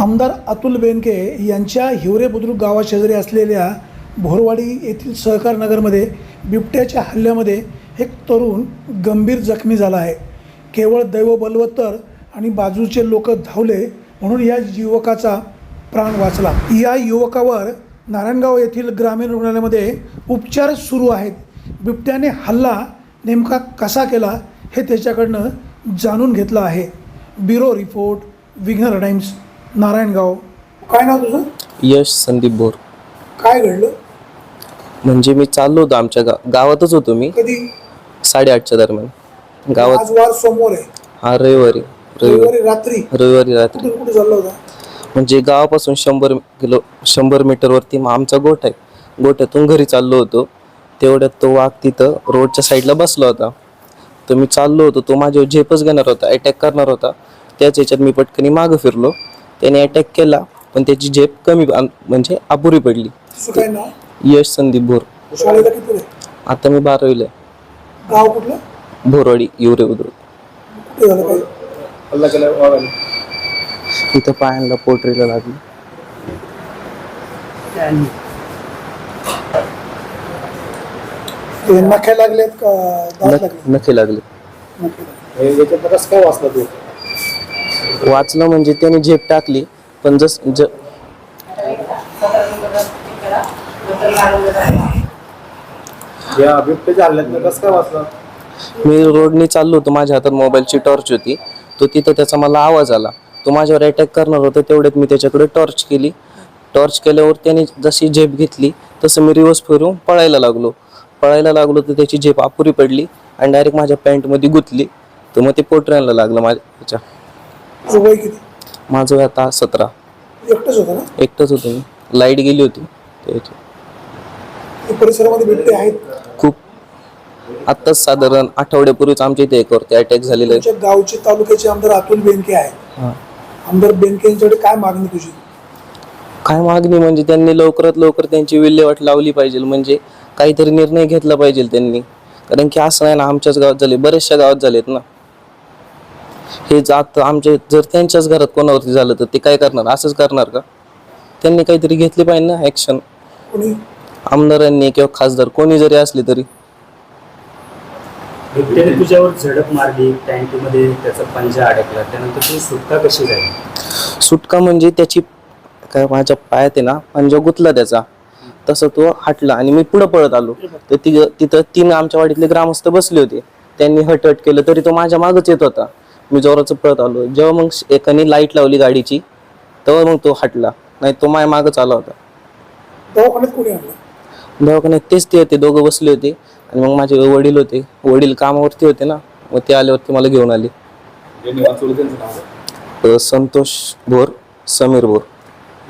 आमदार अतुल बेनके यांच्या हिवरे बुद्रुक गावाशेजारी असलेल्या भोरवाडी येथील सहकार नगरमध्ये बिबट्याच्या हल्ल्यामध्ये एक तरुण गंभीर जखमी झाला आहे. केवळ दैव बलवत्तर आणि बाजूचे लोक धावले म्हणून या युवकाचा प्राण वाचला. या युवकावर नारायणगाव येथील ग्रामीण रुग्णालयामध्ये उपचार सुरू आहेत. बिबट्याने हल्ला नेमका कसा केला हे त्याच्याकडनं जाणून घेतलं आहे. Bureau report Vighnahar Times. Narayangaon. काय नाव तुझं? यश संदीप बोर काय घडलं? म्हणजे मी चाललो होतो आमच्या गा गावातच होतो मी. कधी? साडेआठच्या दरम्यान. गावात आज वार सोमवार आहे. हा रविवारी. रविवारी रविवारी रात्री? रविवारी रात्री. कुठे कुठे चालला होता? म्हणजे गावापासून शंभर किलो शंभर मीटरवरती मग आमचा गोठ आहे. गोठ्यातून घरी चाललो होतो. तेवढ्यात तो वाघ तिथं रोडच्या साईडला बसला होता. तर मी चाललो होतो. तो माझ्यावर झेपच घेणार होता अटॅक करणार होता. त्याच याच्यात मी पटकनी मागं फिरलो. त्याने अटॅक केला पण त्याची झेप कमी म्हणजे अपुरी पडली. काय यश संदीप भोर. आता मी बारावीला आहे. गाव कुठलं? भोरवाडी युरे काय इथं पायांना पोटरीला लागली. ते नख्या लागलेत का लागले नख- नखे लागले. नखे लागले. वाचलं म्हणजे त्याने झेप टाकली पण जस ज मी रोडने चाललो होतो माझ्या हातात मोबाईलची टॉर्च होती. तो तिथं त्याचा मला आवाज आला. तो माझ्यावर अटॅक करणार होता तेवढ्यात मी त्याच्याकडे टॉर्च केली. टॉर्च केल्यावर त्याने जशी झेप घेतली तसं मी रिवर्स फिरून पळायला लागलो. पळायला लागलो तर त्याची झेप अपुरी पडली आणि डायरेक्ट माझ्या पॅन्टमध्ये गुंतली. तर मग ते पोटऱ्याला लागलं माझ्या तुझं वय किती? माझं वय आता सतरा. एकटंच होतं ना? एकटंच होतो मी. लाइट गेली होती. ते परिसरामध्ये बिबटे आहेत खूप. आत्ताच साधारण आठवड्यापूर्वीच आमच्या इथे एक वरती अटॅक झालेला आहे. तुमच्या गावचे तालुक्याचे आमदार अतुल बेनके आहेत. हा. आमदार बेनके यांच्याकडे काय मागणी तुझी? काय मागणी? म्हणजे त्यांनी लवकरात लवकर त्यांची विल्हेवाट लावली पाहिजे. म्हणजे काहीतरी निर्णय घेतला पाहिजे त्यांनी. कारण की असं नाही ना आमच्याच गावात झाले. बऱ्याचशा गावात झालेत ना. हे जात आमच्या जर त्यांच्याच घरात कोणावरती झालं तर ते काय करणार? असंच करणार का? त्यांनी काहीतरी घेतली पाहिजे ना ऍक्शन कोणी? आमदारांनी किंवा खासदार कोणी जरी असले तरी. बिबट्याने तुझ्यावर झडप मारली टँकीमध्ये त्याचा पंजा अडकला त्यानंतर तुझी सुटका कशी झाली? सुटका म्हणजे त्याची काय माझ्या पायात आहे ना पंजा गुतला त्याचा. तसं तो हटला आणि मी पुढं पळत आलो. तर ती तिथं तीन आमच्या वाडीतले ग्रामस्थ बसले होते. त्यांनी हट हट केलं तरी तो माझ्या मागच येत होता. मी जोराचं पळत आलो. जेव्हा मग एकाने लाइट लावली गाडीची तेव्हा मग तो हटला. नाही तो माझ्या मागच आला होता. दवाखान्यात कोणी आणलं? दवाखान्यात तेच ते होते दोघं बसले होते. आणि मग माझे वडील होते. वडील कामावरती होते ना मग ते आल्यावरती मला घेऊन आले. ज्यांनी वाचवलं त्यांचं नाव? अं, संतोष भोर समीर भोर.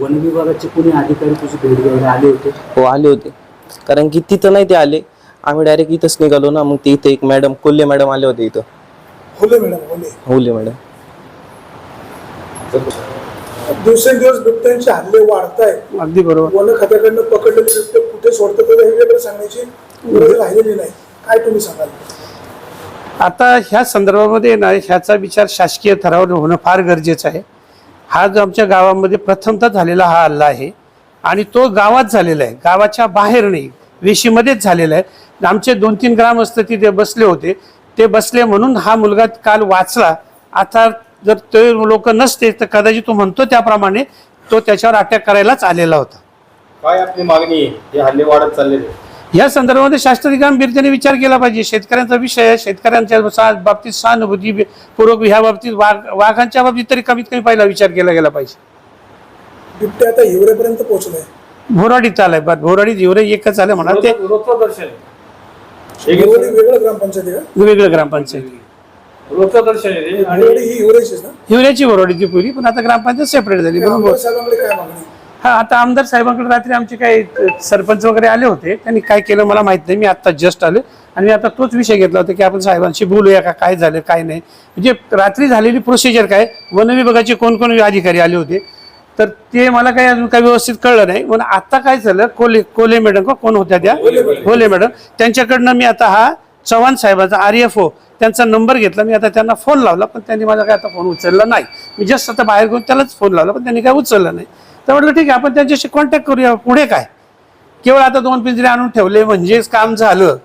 वन विभागाचे कोणी अधिकारी तुझी भेट घ्यायला आले होते? हो आले होते. कारण की तिथं नाही ते आले. आम्ही डायरेक्ट इथंच निघालो ना मग ते इथे एक मॅडम कोल्हे मॅडम आले होते इथं. होले मॅडम होले होले मॅडम. दिवसेंदिवस बिबट्यांचे हल्ले वाढत आहेत अगदी बरोबर. वन खात्याकडनं पकडलेले बिबटे कुठे सोडतात हे वेगळं सांगण्याची गरज राहिलेली नाही. काय तुम्ही सांगाल? आता ह्या संदर्भामध्ये ना ह्याचा विचार शासकीय थरावर होणं फार गरजेचं आहे. हा जो आमच्या गावामध्ये प्रथमतः झालेला हा हल्ला आहे आणि तो गावात झालेला आहे. गावाच्या बाहेर नाही वेशीमध्येच झालेला आहे. आमचे दोन तीन ग्रामस्थ तिथे बसले होते. ते बसले म्हणून हा मुलगा काल वाचला. आता जर ते लोक नसते तर कदाचित तो म्हणतो त्याप्रमाणे तो त्याच्यावर अटॅक करायलाच आलेला होता. काय आपली मागणी आहे? हे हल्ले वाढत चाललेले या संदर्भामध्ये शास्त्रीय गांभीर्याने विचार केला पाहिजे. शेतकऱ्यांचा विषय आहे शेतकऱ्यांच्या सा- बाबतीत सहानुभूती पूर्वक ह्या बाबतीत वाघ वाघांच्या बाबतीत तरी कमीत कमी पहिला विचार केला गेला पाहिजे. बिबटे आता हिवरेपर्यंत पोहोचलाय. भोराडीत आलाय बा भोराडीत हिवरे एकच आलं म्हणा. ते रोजचं दर्शन आहे. वेगळं ग्रामपंचायत आहे? वेगळं आहे. आणि ही हिवरेचीच ना? हिवऱ्याची पूर्वी पण आता ग्रामपंचायत सेपरेट झाली. आमदार बरोबर साहेबांकडे काय मागणी? हा आता आमदार साहेबांकडे रात्री आमचे काही अ, सरपंच वगैरे आले होते. त्यांनी काय केलं मला माहीत नाही. मी आता जस्ट आले. आणि मी आता तोच विषय घेतला होता की आपण साहेबांशी बोलूया का काय झालं काय नाही. म्हणजे रात्री झालेली प्रोसिजर काय? वन विभागाचे कोण कोण अधिकारी आले होते? तर ते मला काही अजून काही व्यवस्थित कळलं नाही. पण आता काय झालं कोले कोले मॅडम का कोण होत्या त्या? कोले मॅडम. त्यांच्याकडनं मी आता हा चव्हाण साहेबाचा आर एफ ओ त्यांचा नंबर घेतला. मी आता त्यांना फोन लावला पण त्यांनी माझा काय आता फोन उचलला नाही. मी जस्ट आता बाहेर घेऊन त्यालाच फोन लावला पण त्यांनी काय उचलला नाही. तर म्हटलं ठीक आहे आपण त्यांच्याशी कॉन्टॅक्ट करूया. पुढे काय? केवळ आता दोन पिंजरे आणून ठेवले म्हणजेच काम झालं.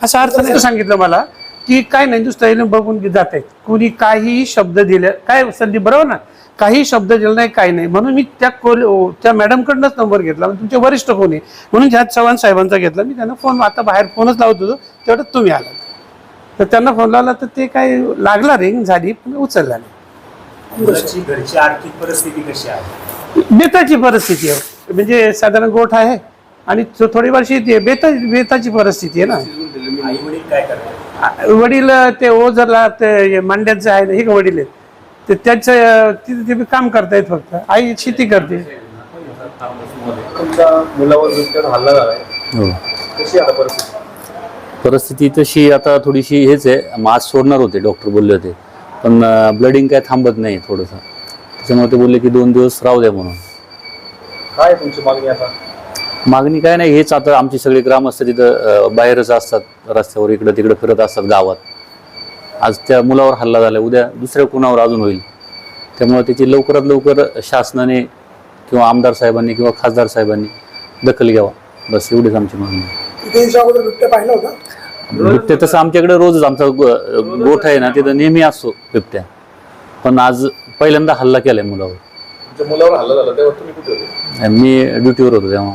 असा अर्थ नाही सांगितलं मला की काय नाही दुसऱ्या बघून जात. आहेत कुणी काही शब्द दिले काय संदीप बरोबर ना? काही शब्द दिले नाही काही नाही. म्हणून मी त्या कोल त्या मॅडमकडनंच नंबर घेतला. म्हणजे तुमचे वरिष्ठ कोण आहे? म्हणून ह्या चव्हाण साहेबांचा घेतला. मी त्यांना फोन आता बाहेर फोनच लावत होतो. तेवढ्यात तुम्ही आला. तर त्यांना फोन लावला तर ते काय लागला रिंग झाली पण उचलला नाही. घरची आर्थिक परिस्थिती कशी आहे? बेताची परिस्थिती आहे. म्हणजे साधारण गोठ आहे आणि थोडी वर्षी ते बेता बेताची परिस्थिती आहे ना. वडील ते ओझरला ते मांड्याचं आहे ना हे का वडील आहेत? ते त्यांचं तिथे ते काम करतायत फक्त. आई शेती करते. तुमच्या मुलावर बिबट्याचा हल्ला झालाय हो. कशी आता परिस्थिती? परिस्थिती तशी आता थोडीशी हेच आहे. मास्क सोडणार होते डॉक्टर बोलले होते. पण ब्लडिंग काय थांबत नाही थोडंसं. त्याच्यामुळे ते बोलले की दोन दिवस राहू द्या म्हणून. काय आहे तुमची मागणी आता? मागणी काय नाही हेच आता आमची सगळी ग्रामस्थ तिथं अं, बाहेरच असतात रस्त्यावर इकडं तिकडं फिरत असतात गावात. आज त्या मुलावर हल्ला झाला उद्या दुसऱ्या कुणावर अजून होईल? त्यामुळे त्याची लवकरात लवकर शासनाने किंवा आमदार साहेबांनी किंवा खासदार साहेबांनी दखल घ्यावा. बस एवढीच आमची मागणी. पाहिला होता? बिबट्या तसं आमच्याकडे रोजच आमचा गोठ आहे ना तिथं नेहमी असतो बिबट्या पण आज पहिल्यांदा हल्ला केलाय मुलावर. मुलावर हल्ला झाला तेव्हा तुम्ही कुठे होते? मी ड्युटीवर होतो तेव्हा.